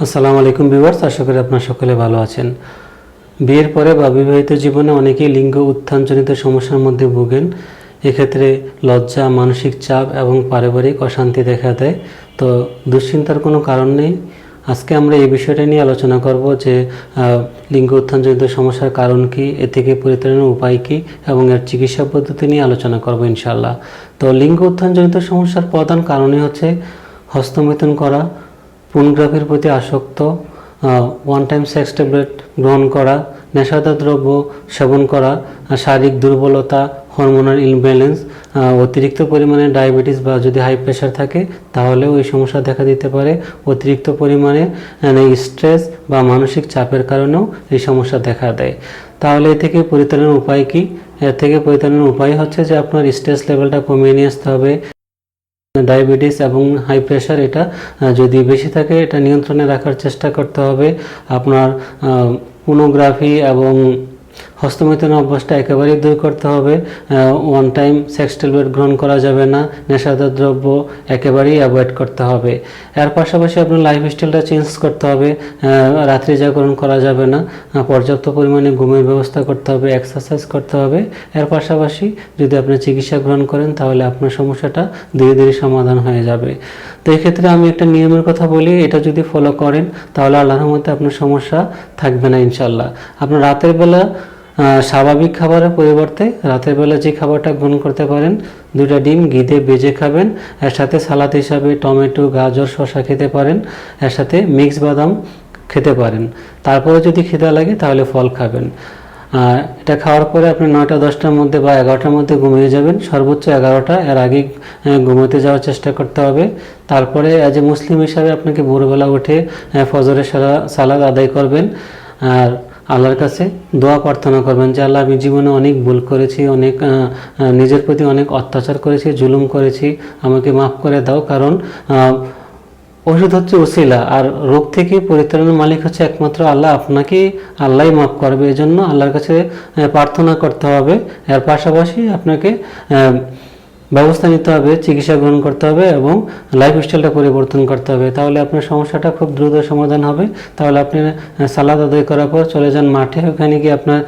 আসসালামু আলাইকুম ভিউয়ার্স, আশা করি আপনারা সকলে ভালো আছেন। বিয়ের পরে বা বিবাহিত জীবনে অনেকেই লিঙ্গ উত্থানজনিত সমস্যার মধ্যে ভোগেন। এক্ষেত্রে লজ্জা, মানসিক চাপ এবং পারিবারিক অশান্তি দেখা দেয়। তো দুশ্চিন্তার কোনো কারণ নেই। আজকে আমরা এই বিষয়টা নিয়ে আলোচনা করব যে লিঙ্গ উত্থানজনিত সমস্যার কারণ কি, এ থেকে পরিত্রাণের উপায় কি এবং এর চিকিৎসা পদ্ধতি নিয়ে আলোচনা করব ইনশাল্লাহ তো লিঙ্গ উত্থানজনিত সমস্যার প্রধান কারণই হচ্ছে হস্তমৈথুন করা পূর্ণগ্রাফির প্রতি আসক্ত ওয়ান টাইম সেক্স ট্যাবলেট গ্রহণ করা নেশাদার দ্রব্য সেবন করা শারীরিক দুর্বলতা হরমোনাল ইমব্যালেন্স অতিরিক্ত পরিমাণে ডায়াবেটিস বা যদি হাই প্রেশার থাকে, তাহলেও এই সমস্যা দেখা দিতে পারে। অতিরিক্ত পরিমাণে স্ট্রেস বা মানসিক চাপের কারণেও এই সমস্যা দেখা দেয়। তাহলে এ থেকে পরিত্রাণের উপায় কী? এর থেকে পরিত্রাণের উপায় হচ্ছে যে আপনার স্ট্রেস লেভেলটা কমিয়ে নিয়ে আসতে হবে। ডায়াবেটিস এবং হাই প্রেশার এটা যদি বেশি থাকে, এটা নিয়ন্ত্রণে রাখার চেষ্টা করতে হবে। আপনার পোনোগ্রাফি এবং হস্তমৈথুন অভ্যাসটা একেবারেই দূর করতে হবে। ওয়ান টাইম সেক্স ট্যাবলেট গ্রহণ করা যাবে না। নেশাদার দ্রব্য একেবারেই অ্যাভয়েড করতে হবে। এর পাশাপাশি আপনার লাইফ স্টাইলটা চেঞ্জ করতে হবে। রাত্রি জাগরণ করা যাবে না। পর্যাপ্ত পরিমাণে ঘুমের ব্যবস্থা করতে হবে। এক্সারসাইজ করতে হবে। এর পাশাপাশি যদি আপনি চিকিৎসা গ্রহণ করেন, তাহলে আপনার সমস্যাটা ধীরে ধীরে সমাধান হয়ে যাবে। তো এক্ষেত্রে আমি একটা নিয়মের কথা বলি। এটা যদি ফলো করেন, তাহলে আল্লাহর মধ্যে আপনার সমস্যা থাকবে না ইনশাল্লাহ আপনার রাতের বেলা স্বাভাবিক খাবারের পরিবর্তে রাতের বেলা যে খাবারটা গ্রহণ করতে পারেন দুটা ডিম ঘিতে বেজে খাবেন। এর সাথে সালাদ হিসাবে টমেটো, গাজর, শসা খেতে পারেন। এর সাথে মিক্স বাদাম খেতে পারেন। তারপরে যদি খিদা লাগে তাহলে ফল খাবেন। এটা খাওয়ার পরে আপনি নয়টা, দশটার মধ্যে বা এগারোটার মধ্যে ঘুমিয়ে যাবেন। সর্বোচ্চ এগারোটা, এর আগে ঘুমোতে যাওয়ার চেষ্টা করতে হবে। তারপরে অ্যাজ এ মুসলিম হিসাবে আপনাকে ভোরবেলা উঠে ফজরের সালা- সালাদ আদায় করবেন। আর আল্লাহর কাছে দোয়া প্রার্থনা করবেন যে, আল্লাহ, আমি জীবনে অনেক ভুল করেছি, অনেক নিজের প্রতি অনেক অত্যাচার করেছি, জুলুম করেছি। আমাকে মাফ করে দাও। কারণ ওষুধ হচ্ছে ওসিলা, আর রোগ থেকে পরিত্রাণের মালিক হচ্ছে একমাত্র আল্লাহ। আপনাকে আল্লাহই মাফ করবে। এই জন্য আল্লাহর কাছে প্রার্থনা করতে হবে। এর পাশাপাশি আপনাকে ব্যবস্থা নিতে হবে, চিকিৎসা গ্রহণ করতে হবে এবং লাইফ স্টাইলটা পরিবর্তন করতে হবে। তাহলে আপনার সমস্যাটা খুব দ্রুত সমাধান হবে। তাহলে আপনি সালাদ আদায় করার পর চলে যান মাঠে। ওখানে গিয়ে আপনার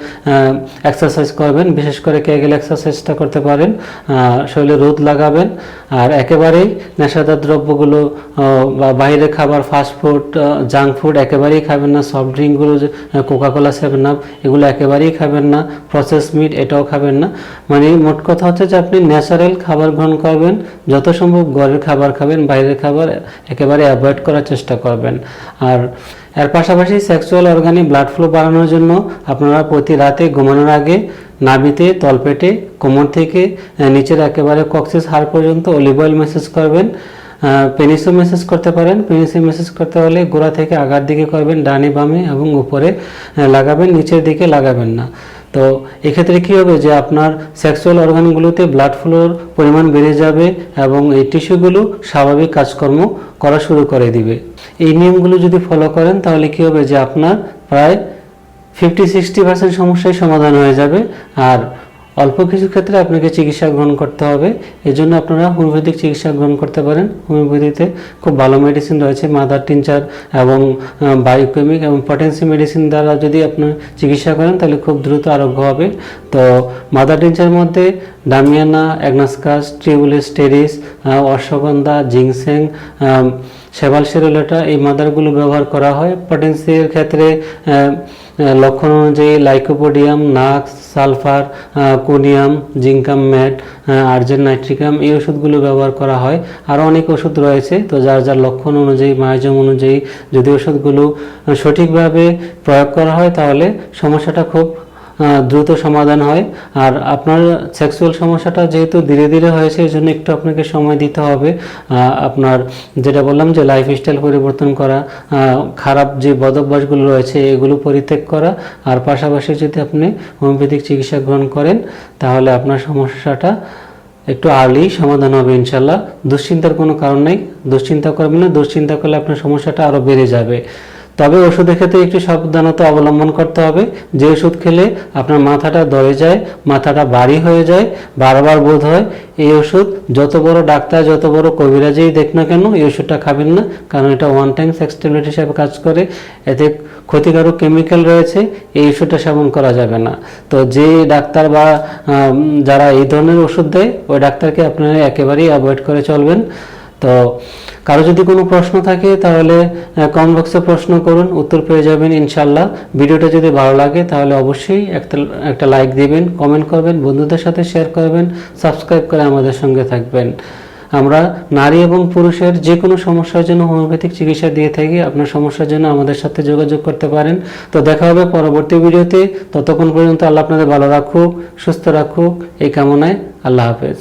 এক্সারসাইজ করবেন। বিশেষ করে কেগেল এক্সারসাইজটা করতে পারেন শরীরে রোদ লাগাবেন। আর একেবারেই নেশাদার দ্রব্যগুলো বা বাইরের খাবার ফাস্টফুড জাঙ্ক ফুড একেবারেই খাবেন না। সফট ড্রিঙ্কগুলো কোকাকোলা সেভেন আপ এগুলো একেবারেই খাবেন না। প্রসেস মিট এটাও খাবেন না। মানে মোট কথা হচ্ছে যে আপনি ন্যাচারাল খাবার গ্রহণ করবেন, যত সম্ভব ঘরের খাবার খাবেন, বাইরের খাবার একেবারে অ্যাভয়েড করার চেষ্টা করবেন। আর এর পাশাপাশি সেক্সুয়াল অর্গানে ব্লাড ফ্লো বাড়ানোর জন্য আপনারা প্রতি রাতে ঘুমানোর আগে নাভিতে, তলপেটে, কোমর থেকে নিচের একেবারে কক্সিস হাড় পর্যন্ত অলিভ অয়েল মেসেজ করবেন। পেনিসও মেসেজ করতে পারেন। পেনিসে মেসেজ করতে হলে গোড়া থেকে আগার দিকে করবেন, ডানে বামে এবং উপরে লাগাবেন, নিচের দিকে লাগাবেন না। তো এক্ষেত্রে কী হবে যে আপনার সেক্সুয়াল অর্গানগুলোতে ব্লাড ফ্লোর পরিমাণ বেড়ে যাবে এবং এই টিস্যুগুলো স্বাভাবিক কাজকর্ম করা শুরু করে দিবে। এই নিয়মগুলো যদি ফলো করেন, তাহলে কী হবে যে আপনার প্রায় ফিফটি সিক্সটি পার্সেন্ট সমস্যায় সমাধান হয়ে যাবে। আর অল্প কিছু ক্ষেত্রে আপনাকে চিকিৎসা গ্রহণ করতে হবে। এজন্য আপনারা হোমিওপ্যাথিক চিকিৎসা গ্রহণ করতে পারেন। হোমিওপ্যাথিতে খুব ভালো মেডিসিন রয়েছে মাদার টিনচার এবং বায়োকেমিক এবং পটেন্সি মেডিসিন দ্বারা যদি আপনার চিকিৎসা করেন, তাহলে খুব দ্রুত আরোগ্য হবে। তো মাদার টিনচার মধ্যে damiana agnus castus tribulus terrestris ashwagandha ginseng sabal serrulata এই মাদারগুলো ব্যবহার করা হয়। পটেন্সির ক্ষেত্রে লক্ষণ অনুযায়ী lycopodium nux sulphur conium zincum met argen nitricum এই ওষুধগুলো ব্যবহার করা হয়। আরও অনেক ওষুধ রয়েছে, তো যার যার লক্ষণ অনুযায়ী, মায়োজম অনুযায়ী যদি ওষুধগুলো সঠিকভাবে প্রয়োগ করা হয় তাহলে সমস্যাটা খুব দ্রুত সমাধান হয়। আর আপনার সেক্সুয়াল সমস্যাটা যেহেতু ধীরে ধীরে হয়েছে, এই জন্য একটু আপনাকে সময় দিতে হবে। আপনার যেটা বললাম যে লাইফ স্টাইল পরিবর্তন করা খারাপ যে বদভ্যাসগুলো রয়েছে, এগুলো পরিত্যাগ করা। আর পাশাপাশি যদি আপনি হোমিওপ্যাথিক চিকিৎসা গ্রহণ করেন, তাহলে আপনার সমস্যাটা একটু আর্লি সমাধান হবে ইনশাল্লাহ দুশ্চিন্তার কোনো কারণ নেই। দুশ্চিন্তা করবেন না, দুশ্চিন্তা করলে আপনার সমস্যাটা আরও বেড়ে যাবে। তবে ওষুধের ক্ষেত্রে একটি সাবধানতা অবলম্বন করতে হবে। যে ওষুধ খেলে আপনার মাথাটা ধরে যায়, মাথাটা ভারী হয়ে যায়, বারবার বোধ হয়, এই ওষুধ যত বড় ডাক্তার, যত বড় কবিরাজেই দেখ না কেন, এই ওষুধটা খাবেন না। কারণ এটা ওয়ান টাইম সেক্স ট্যাবলেট হিসাবে কাজ করে। এতে ক্ষতিকারক কেমিক্যাল রয়েছে, এই ওষুধটা সেবন করা যাবে না। তো যে ডাক্তার বা যারা এই ধরনের ওষুধ দেয়, ওই ডাক্তারকে আপনারা একেবারেই অ্যাভয়েড করে চলবেন। তো কারও যদি কোনো প্রশ্ন থাকে, তাহলে কমেন্ট বক্সে প্রশ্ন করুন, উত্তর পেয়ে যাবেন ইনশাল্লাহ। ভিডিওটা যদি ভালো লাগে, তাহলে অবশ্যই একটা একটা লাইক দিবেন কমেন্ট করবেন, বন্ধুদের সাথে শেয়ার করবেন সাবস্ক্রাইব করে আমাদের সঙ্গে থাকবেন। আমরা নারী এবং পুরুষের যে কোনো সমস্যার জন্য হোমিওপ্যাথিক চিকিৎসা দিয়ে থাকি, আপনার সমস্যার জন্য আমাদের সাথে যোগাযোগ করতে পারেন। তো দেখা হবে পরবর্তী ভিডিওতে। ততক্ষণ পর্যন্ত আল্লাহ আপনাদের ভালো রাখুক, সুস্থ রাখুক, এই কামনায় আল্লাহ হাফেজ।